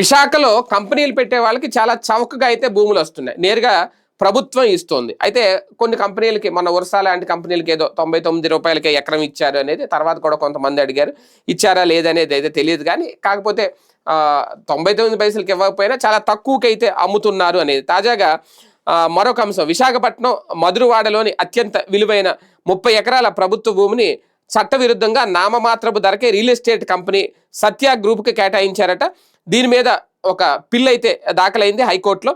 విశాఖలో కంపెనీలు పెట్టే వాళ్ళకి చాలా చౌకగా అయితే భూములు వస్తున్నాయి. నేరుగా ప్రభుత్వం ఇస్తుంది. అయితే కొన్ని కంపెనీలకి మన ఉరసా లాంటి కంపెనీలకి ఏదో తొంభై తొమ్మిది రూపాయలకి ఎకరం ఇచ్చారు అనేది తర్వాత కూడా కొంతమంది అడిగారు. ఇచ్చారా లేదనేది అయితే తెలియదు కానీ కాకపోతే తొంభై తొమ్మిది పైసలకి ఇవ్వకపోయినా చాలా తక్కువకైతే అమ్ముతున్నారు అనేది. తాజాగా మరొక అంశం. విశాఖపట్నం మధురవాడలోని అత్యంత విలువైన ముప్పై ఎకరాల ప్రభుత్వ భూమిని చట్టవిరుద్ధంగా నామమాత్రపు ధరకే రియల్ ఎస్టేట్ కంపెనీ సత్య గ్రూప్కి కేటాయించారట. దీని మీద ఒక పిల్ అయితే దాఖలైంది హైకోర్టులో.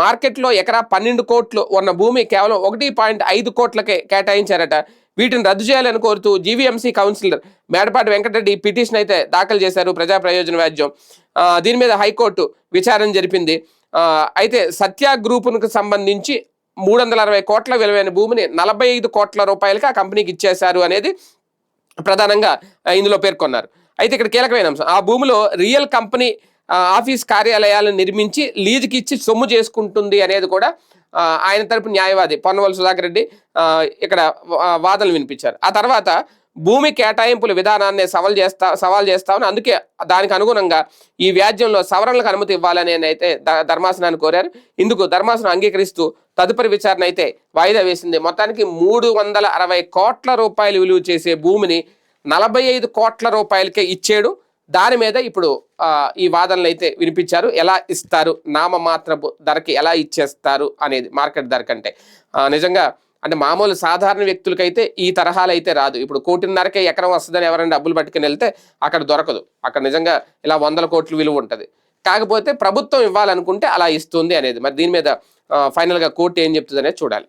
మార్కెట్లో ఎకరా పన్నెండు కోట్లు ఉన్న భూమి కేవలం ఒకటి పాయింట్ ఐదు కోట్లకే కేటాయించారట. వీటిని రద్దు చేయాలని కోరుతూ GVMC councillor Medapati Venkatareddy petition అయితే దాఖలు చేశారు ప్రజా ప్రయోజన వ్యాజ్యం. దీని మీద హైకోర్టు విచారణ జరిపింది. అయితే సత్య గ్రూపునికి సంబంధించి మూడు వందల అరవై కోట్ల విలువైన భూమిని నలభై ఐదు కోట్ల రూపాయలకి ఆ కంపెనీకి ఇచ్చేశారు అనేది ప్రధానంగా ఇందులో పేర్కొన్నారు. అయితే ఇక్కడ కీలకమైన అంశం ఆ భూమిలో రియల్ కంపెనీ ఆఫీస్ కార్యాలయాలను నిర్మించి లీజుకి ఇచ్చి సొమ్ము చేసుకుంటుంది అనేది కూడా ఆయన తరపు న్యాయవాది పొన్నవల్ సుధాకర్ రెడ్డి ఇక్కడ వా- వాదనలు వినిపించారు. ఆ తర్వాత భూమి కేటాయింపుల విధానాన్ని సవాల్ చేస్తా సవాల్ చేస్తామని అందుకే దానికి అనుగుణంగా ఈ వ్యాజ్యంలో సవరణలకు అనుమతి ఇవ్వాలని అయితే ధర్మాసనాన్ని కోరారు. ఇందుకు ధర్మాసనం అంగీకరిస్తూ తదుపరి విచారణ అయితే వాయిదా వేసింది. మొత్తానికి మూడు వందల అరవై కోట్ల రూపాయలు విలువ చేసే భూమిని నలభై ఐదు కోట్ల రూపాయలకే ఇచ్చాడు. దాని మీద ఇప్పుడు ఈ వాదనలు అయితే వినిపించారు. ఎలా ఇస్తారు? నామమాత్రపు ధరకి ఎలా ఇచ్చేస్తారు? అనేది మార్కెట్ ధర కంటే నిజంగా అంటే మామూలు సాధారణ వ్యక్తులకైతే ఈ తరహాలు అయితే రాదు. ఇప్పుడు కోటిన్నరకే ఎకరం వస్తుందని ఎవరైనా డబ్బులు పట్టుకుని వెళ్తే అక్కడ దొరకదు. అక్కడ నిజంగా ఇలా వందల కోట్లు విలువ ఉంటుంది. కాకపోతే ప్రభుత్వం ఇవ్వాలనుకుంటే అలా ఇస్తుంది అనేది. మరి దీని మీద ఫైనల్గా కోర్టు ఏం చెప్తుంది అనేది చూడాలి.